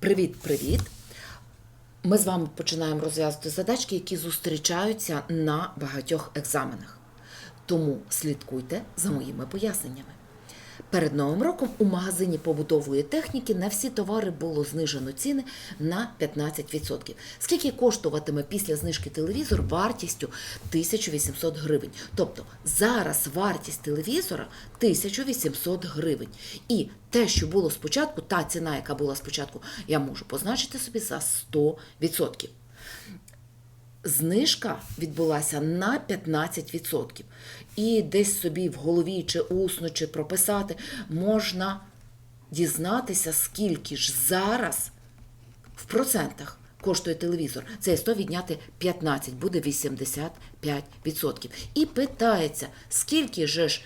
Привіт-привіт! Ми з вами починаємо розв'язувати задачки, які зустрічаються на багатьох екзаменах. Тому слідкуйте за моїми поясненнями. Перед новим роком у магазині побутової техніки на всі товари було знижено ціни на 15%. Скільки коштуватиме після знижки телевізор вартістю 1800 гривень? Тобто зараз вартість телевізора 1800 гривень. І те, що було спочатку, та ціна, яка була спочатку, я можу позначити собі за 100%. Знижка відбулася на 15%. І десь собі в голові чи усно, чи прописати можна дізнатися, скільки ж зараз в процентах коштує телевізор. Це 100 відняти 15, буде 85%. І питається, скільки же ж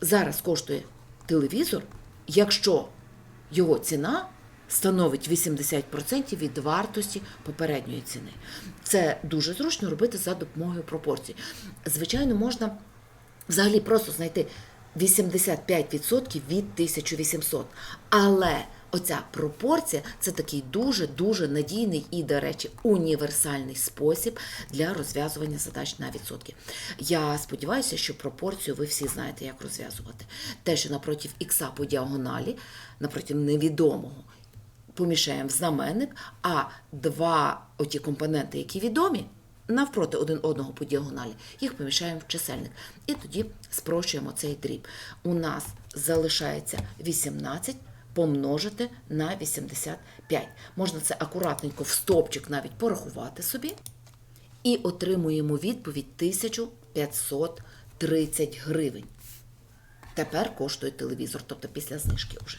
зараз коштує телевізор, якщо його ціна становить 80% від вартості попередньої ціни. Це дуже зручно робити за допомогою пропорцій. Звичайно, можна взагалі просто знайти 85% від 1800. Але оця пропорція це такий дуже-дуже надійний і, до речі, універсальний спосіб для розв'язування задач на відсотки. Я сподіваюся, що пропорцію ви всі знаєте, як розв'язувати. Те, що напроти х по діагоналі, напроти невідомого, поміщаємо в знаменник, а два оті компоненти, які відомі, навпроти один одного по діагоналі, їх поміщаємо в чисельник. І тоді спрощуємо цей дріб. У нас залишається 18 помножити на 85. Можна це акуратненько в стопчик навіть порахувати собі. І отримуємо відповідь 1530 гривень. Тепер коштує телевізор, тобто після знижки вже.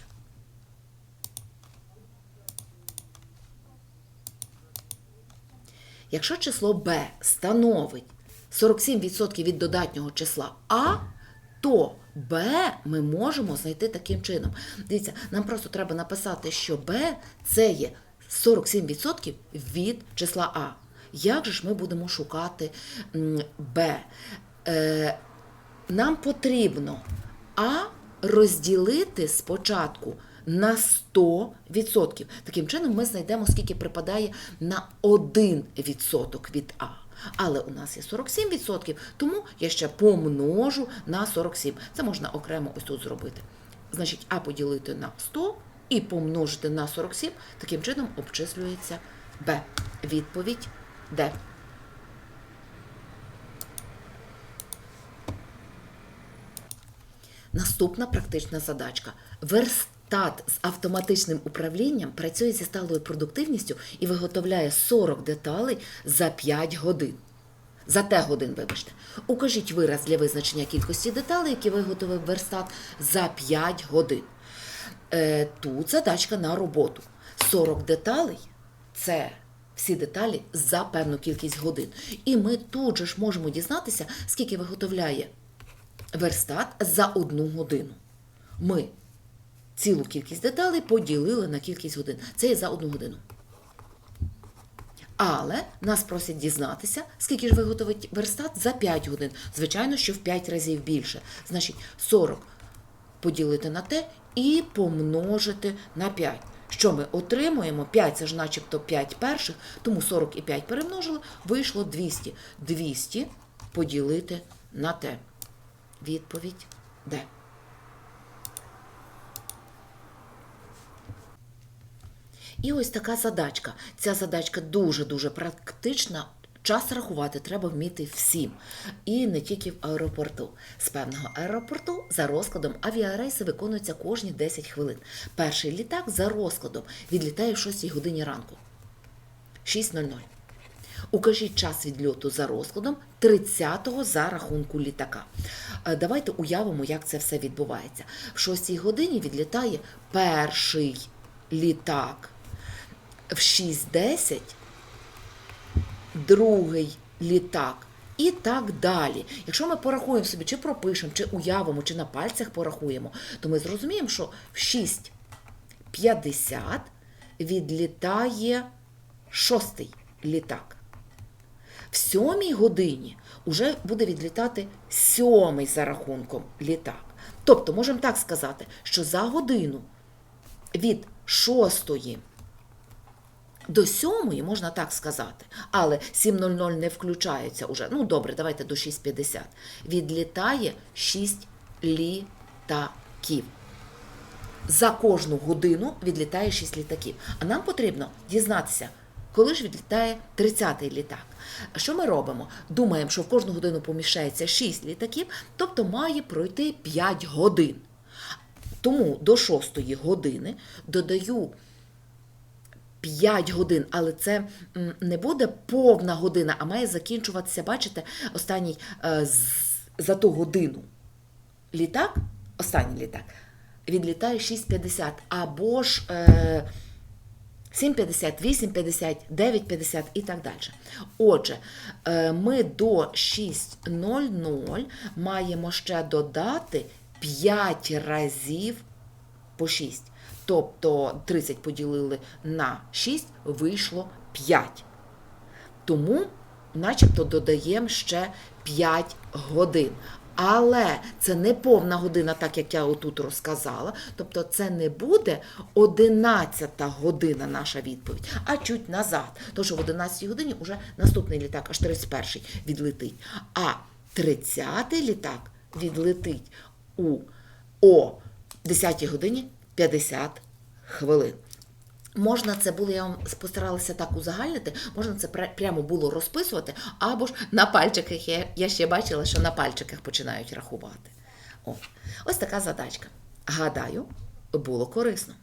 Якщо число b становить 47% від додатнього числа А, то b ми можемо знайти таким чином. Дивіться, нам просто треба написати, що b це є 47% від числа А. Як же ж ми будемо шукати b? Е, нам потрібно А розділити спочатку на 100%. Таким чином ми знайдемо, скільки припадає на 1% від А. Але у нас є 47%, тому я ще помножу на 47. Це можна окремо ось тут зробити. Значить, А поділити на 100 і помножити на 47, таким чином обчислюється Б. Відповідь Д. Наступна практична задачка. Верстат з автоматичним управлінням працює зі сталою продуктивністю і виготовляє 40 деталей за 5 годин. За те годин, вибачте. Укажіть вираз для визначення кількості деталей, які виготовив верстат за 5 годин. Е, тут задачка на роботу. 40 деталей це всі деталі за певну кількість годин. І ми тут же ж можемо дізнатися, скільки виготовляє верстат за одну годину. Ми цілу кількість деталей поділили на кількість годин. Це є за одну годину. Але нас просять дізнатися, скільки ж виготовить верстат за 5 годин. Звичайно, що в 5 разів більше. Значить, 40 поділити на те і помножити на 5. Що ми отримуємо? 5 це ж начебто 5 перших, тому 40 і 5 перемножили, вийшло 200. 200 поділити на те. Відповідь Д. І ось така задачка. Ця задачка дуже-дуже практична. Час рахувати треба вміти всім. І не тільки в аеропорту. З певного аеропорту за розкладом авіарейси виконуються кожні 10 хвилин. Перший літак за розкладом відлітає в 6 годині ранку. 6.00. Укажіть час відльоту за розкладом 30-го за рахунку літака. Е, Давайте уявимо, як це все відбувається. В 6 годині відлітає перший літак. В 6.10 другий літак. І так далі. Якщо ми порахуємо собі, чи пропишемо, чи уявимо, чи на пальцях порахуємо, то ми зрозуміємо, що в 6.50 відлітає шостий літак. В сьомій годині вже буде відлітати сьомий за рахунком літак. Тобто, можемо так сказати, що за годину від шостої До сьомої можна так сказати, але 7.00 не включається уже. Ну добре, давайте до 6.50. Відлітає 6 літаків. За кожну годину відлітає 6 літаків. А нам потрібно дізнатися, коли ж відлітає 30-й літак. Що ми робимо? Думаємо, що в кожну годину поміщається 6 літаків, тобто має пройти 5 годин. Тому до 6 години додаю 5 годин, але це не буде повна година, а має закінчуватися, бачите, останній е, за ту годину. Літак, останній літак, відлітає 6.50 або ж е, 7.50, 8.50, 9.50 і так далі. Отже, е, ми до 6.00 маємо ще додати 5 разів по 6. Тобто 30 поділили на 6, вийшло 5. Тому, начебто, додаємо ще 5 годин. Але це не повна година, так як я отут розказала. Тобто це не буде 11 година наша відповідь, а чуть назад. Тож в 11 годині вже наступний літак, аж 31-й, відлетить. А 30-й літак відлетить у о 10 годині 50 хвилин. Можна це було, я вам постаралася так узагальнити, можна це прямо було розписувати, або ж на пальчиках. Я, я ще бачила, що на пальчиках починають рахувати. О, ось така задачка. Гадаю, було корисно.